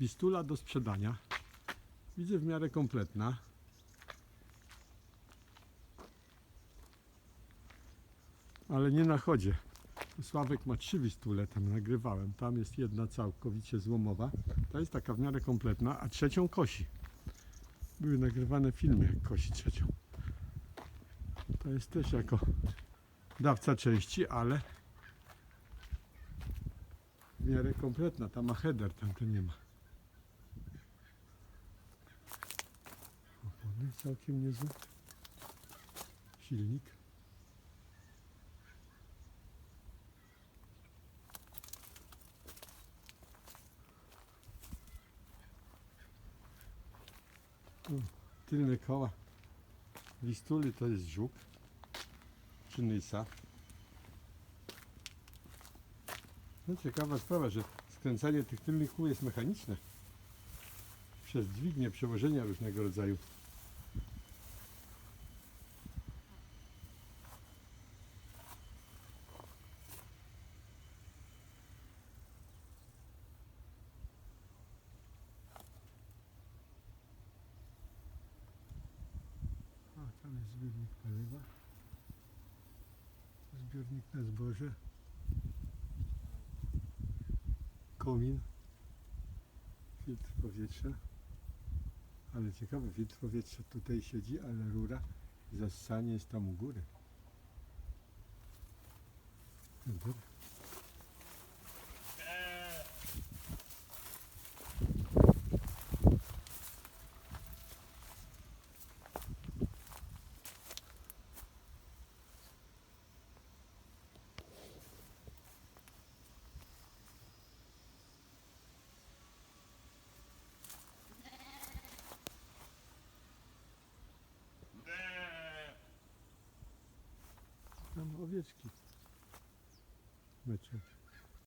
Bistula do sprzedania. Widzę w miarę kompletna. Ale nie na chodzie. Sławek ma trzy bistule, tam nagrywałem. Tam jest jedna całkowicie złomowa. Ta jest taka w miarę kompletna, a trzecią kosi. Były nagrywane filmy, jak kosi trzecią. To jest też jako dawca części, ale w miarę kompletna. Ta ma header, tamta nie ma. Opony całkiem niezłe. Silnik. Tu Tylne koła. Wistuli to jest żuk. Czy nysa. No ciekawa sprawa, że skręcanie tych tylnych kół jest mechaniczne. Przez dźwignię przewożenia różnego rodzaju. A tam jest zbiornik paliwa. Zbiornik na zboże. Komin. Filtr powietrza. Ale ciekawe, filtr powietrza tutaj siedzi, ale rura i zassanie jest tam u góry. Dobra. Tam owieczki. Meczek.